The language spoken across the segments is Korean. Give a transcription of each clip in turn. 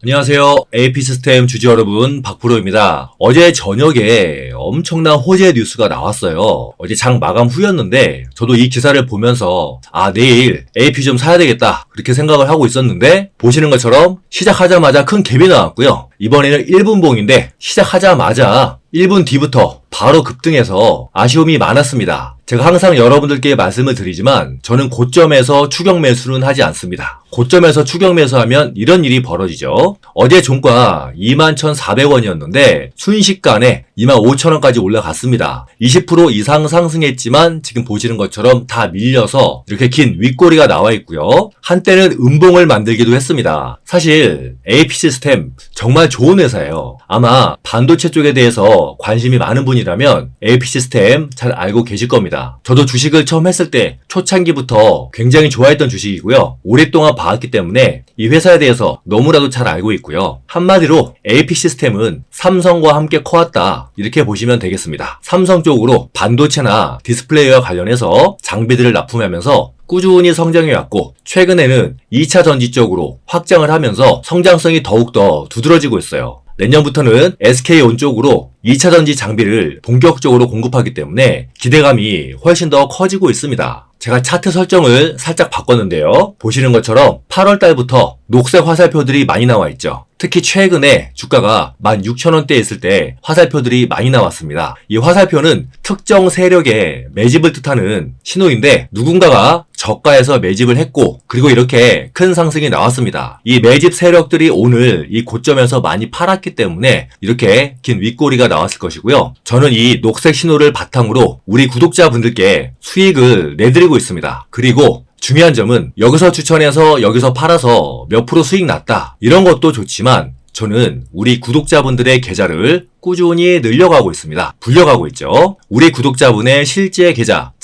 안녕하세요. AP 시스템 주주 여러분, 박프로입니다. 어제 저녁에 엄청난 호재 뉴스가 나왔어요. 어제 장 마감 후였는데, 저도 이 기사를 보면서, 아, 내일 AP 좀 사야 되겠다. 그렇게 생각을 하고 있었는데, 보시는 것처럼 시작하자마자 큰 갭이 나왔고요. 이번에는 1분봉인데, 시작하자마자 1분 뒤부터 바로 급등해서 아쉬움이 많았습니다. 제가 항상 여러분들께 말씀을 드리지만 저는 고점에서 추격 매수는 하지 않습니다. 고점에서 추격 매수하면 이런 일이 벌어지죠. 어제 종가 21,400원이었는데 순식간에 25,000원까지 올라갔습니다. 20% 이상 상승했지만 지금 보시는 것처럼 다 밀려서 이렇게 긴 윗꼬리가 나와 있고요. 한때는 음봉을 만들기도 했습니다. 사실 AP 시스템 정말 좋은 회사예요. 아마 반도체 쪽에 대해서 관심이 많은 분이라면 AP 시스템 잘 알고 계실 겁니다. 저도 주식을 처음 했을 때 초창기부터 굉장히 좋아했던 주식이고요. 오랫동안 봐왔기 때문에 이 회사에 대해서 너무나도 잘 알고 있고요. 한마디로 AP 시스템은 삼성과 함께 커왔다. 이렇게 보시면 되겠습니다. 삼성 쪽으로 반도체나 디스플레이와 관련해서 장비들을 납품하면서 꾸준히 성장해왔고 최근에는 2차 전지 쪽으로 확장을 하면서 성장성이 더욱더 두드러지고 있어요. 내년부터는 SK온 쪽으로 2차 전지 장비를 본격적으로 공급하기 때문에 기대감이 훨씬 더 커지고 있습니다. 제가 차트 설정을 살짝 바꿨는데요. 보시는 것처럼 8월 달부터 녹색 화살표들이 많이 나와 있죠. 특히 최근에 주가가 16,000원대에 있을 때 화살표들이 많이 나왔습니다. 이 화살표는 특정 세력의 매집을 뜻하는 신호인데 누군가가 저가에서 매집을 했고 그리고 이렇게 큰 상승이 나왔습니다. 이 매집 세력들이 오늘 이 고점에서 많이 팔았기 때문에 이렇게 긴 윗꼬리가 나왔을 것이고요. 저는 이 녹색 신호를 바탕으로 우리 구독자분들께 수익을 내드리고 있습니다. 그리고 중요한 점은 여기서 추천해서 여기서 팔아서 몇 프로 수익 났다. 이런 것도 좋지만 저는 우리 구독자분들의 계좌를 꾸준히 늘려가고 있습니다. 불려가고 있죠. 우리 구독자분의 실제 계좌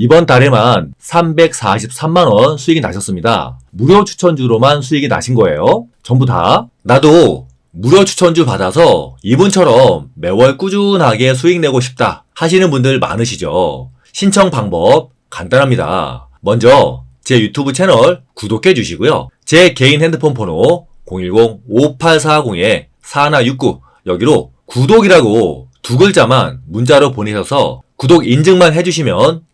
이번 달에만 343만원 수익이 나셨습니다. 무료 추천주로만 수익이 나신 거예요. 전부 다. 나도 무료 추천주 받아서 이분처럼 매월 꾸준하게 수익 내고 싶다 하시는 분들 많으시죠. 신청 방법 간단합니다. 먼저 제 유튜브 채널 구독해 주시고요. 제 개인 핸드폰 번호 010-5840-4169 여기로 구독이라고 두 글자만 문자로 보내셔서 구독 인증만 해주시면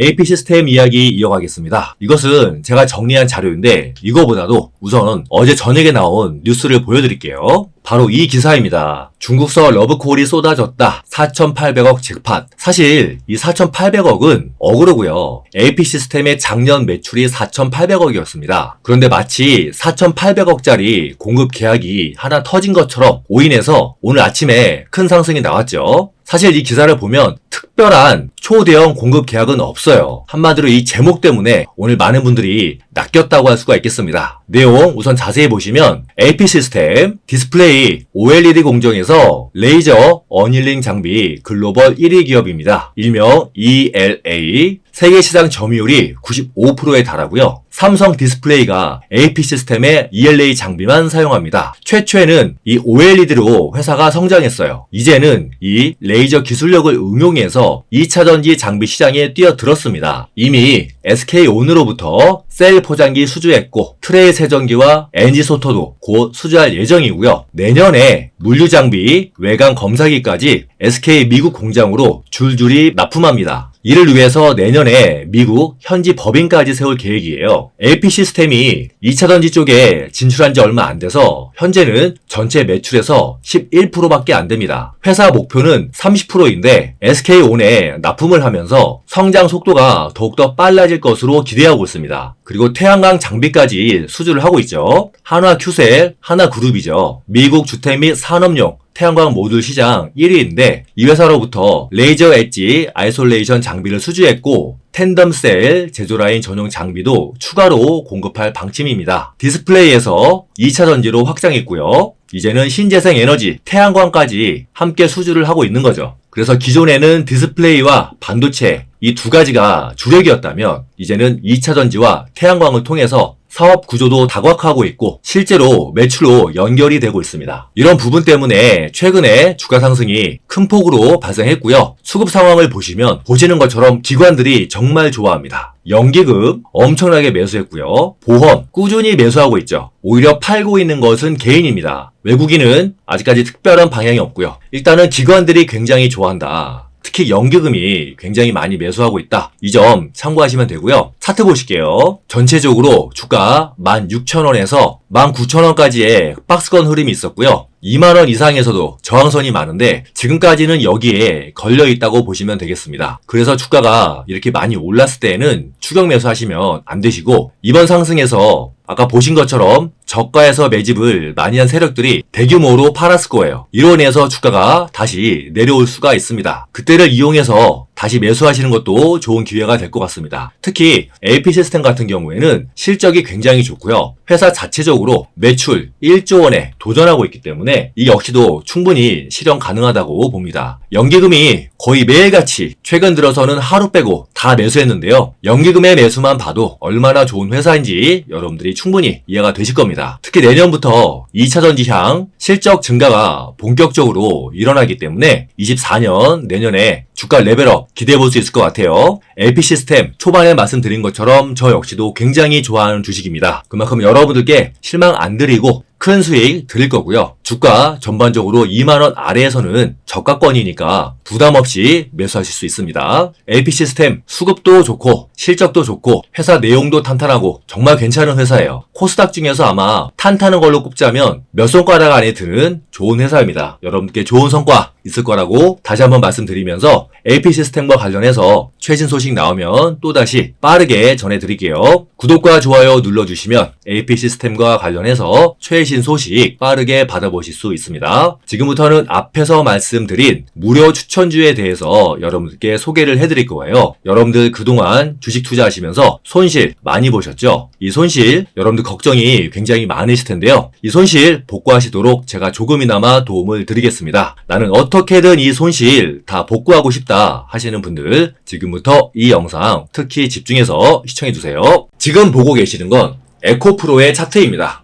AP 시스템 이야기 이어가겠습니다. 이것은 제가 정리한 자료인데 이거보다도 우선 어제 저녁에 나온 뉴스를 보여드릴게요. 바로 이 기사입니다. 중국서 러브콜이 쏟아졌다. 4,800억 잭팟. 사실 이 4,800억은 어그로고요. AP 시스템의 작년 매출이 4,800억이었습니다. 그런데 마치 4,800억짜리 공급 계약이 하나 터진 것처럼 오인해서 오늘 아침에 큰 상승이 나왔죠. 사실 이 기사를 보면 특별한 초대형 공급 계약은 없어요. 한마디로 이 제목 때문에 오늘 많은 분들이 낚였다고 할 수가 있겠습니다. 내용 우선 자세히 보시면 AP 시스템, 디스플레이, OLED 공정에서 레이저 어닐링 장비 글로벌 1위 기업입니다. 일명 ELA 세계 시장 점유율이 95%에 달하고요. 삼성 디스플레이가 AP 시스템의 ELA 장비만 사용합니다. 최초에는 이 OLED로 회사가 성장했어요. 이제는 이 레이저 기술력을 응용해서 2차 전지 장비 시장에 뛰어들었습니다. 이미 SK온으로부터 셀 포장기 수주했고 트레이 세정기와 NG 소토도 곧 수주할 예정이고요. 내년에 물류 장비, 외관 검사기까지 SK 미국 공장으로 줄줄이 납품합니다. 이를 위해서 내년에 미국 현지 법인까지 세울 계획이에요. LP 시스템이 2차 전지 쪽에 진출한 지 얼마 안 돼서 현재는 전체 매출에서 11%밖에 안 됩니다. 회사 목표는 30%인데 SK온에 납품을 하면서 성장 속도가 더욱더 빨라질 것으로 기대하고 있습니다. 그리고 태양광 장비까지 수주를 하고 있죠. 한화 큐셀, 한화 그룹이죠. 미국 주택 및 산업용 태양광 모듈 시장 1위인데 이 회사로부터 레이저 엣지 아이솔레이션 장비를 수주했고 텐덤 셀 제조 라인 전용 장비도 추가로 공급할 방침입니다. 디스플레이에서 2차 전지로 확장했고요. 이제는 신재생 에너지, 태양광까지 함께 수주를 하고 있는 거죠. 그래서 기존에는 디스플레이와 반도체 이 두 가지가 주력이었다면 이제는 2차 전지와 태양광을 통해서 사업 구조도 다각화하고 있고 실제로 매출로 연결이 되고 있습니다. 이런 부분 때문에 최근에 주가 상승이 큰 폭으로 발생했고요. 수급 상황을 보시면 보시는 것처럼 기관들이 정말 좋아합니다. 연기금 엄청나게 매수했고요. 보험 꾸준히 매수하고 있죠. 오히려 팔고 있는 것은 개인입니다. 외국인은 아직까지 특별한 방향이 없고요. 일단은 기관들이 굉장히 좋아한다. 특히 연기금이 굉장히 많이 매수하고 있다. 이 점 참고하시면 되고요. 차트 보실게요. 전체적으로 주가 16,000원에서 19,000원까지의 박스권 흐름이 있었고요. 2만원 이상에서도 저항선이 많은데 지금까지는 여기에 걸려 있다고 보시면 되겠습니다. 그래서 주가가 이렇게 많이 올랐을 때에는 추격 매수하시면 안 되시고 이번 상승에서 아까 보신 것처럼 저가에서 매집을 많이 한 세력들이 대규모로 팔았을 거예요. 이로 인해서 주가가 다시 내려올 수가 있습니다. 그때를 이용해서 다시 매수하시는 것도 좋은 기회가 될 것 같습니다. 특히 AP 시스템 같은 경우에는 실적이 굉장히 좋고요. 회사 자체적으로 매출 1조 원에 도전하고 있기 때문에 이 역시도 충분히 실현 가능하다고 봅니다. 연기금이 거의 매일같이 최근 들어서는 하루 빼고 다 매수했는데요. 연기금의 매수만 봐도 얼마나 좋은 회사인지 여러분들이 충분히 이해가 되실 겁니다. 특히 내년부터 2차 전지향 실적 증가가 본격적으로 일어나기 때문에 24년 내년에 주가 레벨업 기대해 볼 수 있을 것 같아요. LP 시스템 초반에 말씀드린 것처럼 저 역시도 굉장히 좋아하는 주식입니다. 그만큼 여러분들께 실망 안 드리고 큰 수익 드릴 거고요. 주가 전반적으로 2만원 아래에서는 저가권이니까 부담 없이 매수하실 수 있습니다. LP 시스템 수급도 좋고 실적도 좋고 회사 내용도 탄탄하고 정말 괜찮은 회사예요. 코스닥 중에서 아마 탄탄한 걸로 꼽자면 몇 손가락 안에 드는 좋은 회사입니다. 여러분께 좋은 성과 있을 거라고 다시 한번 말씀드리면서 LP 시스템과 관련해서 최신 소식 나오면 또다시 빠르게 전해드릴게요. 구독과 좋아요 눌러주시면 LP 시스템과 관련해서 최신 소식 빠르게 받아보실 수 있습니다. 지금부터는 앞에서 말씀드린 무료 추천주에 대해서 여러분들께 소개를 해드릴 거예요. 여러분들 그동안 주식 투자하시면서 손실 많이 보셨죠? 이 손실 여러분들 걱정이 굉장히 많으실 텐데요. 이 손실 복구하시도록 제가 조금이나마 도움을 드리겠습니다. 나는 어떻게든 이 손실 다 복구하고 싶다 하시는 분들 지금부터 이 영상 특히 집중해서 시청해주세요. 지금 보고 계시는 건 에코프로의 차트입니다.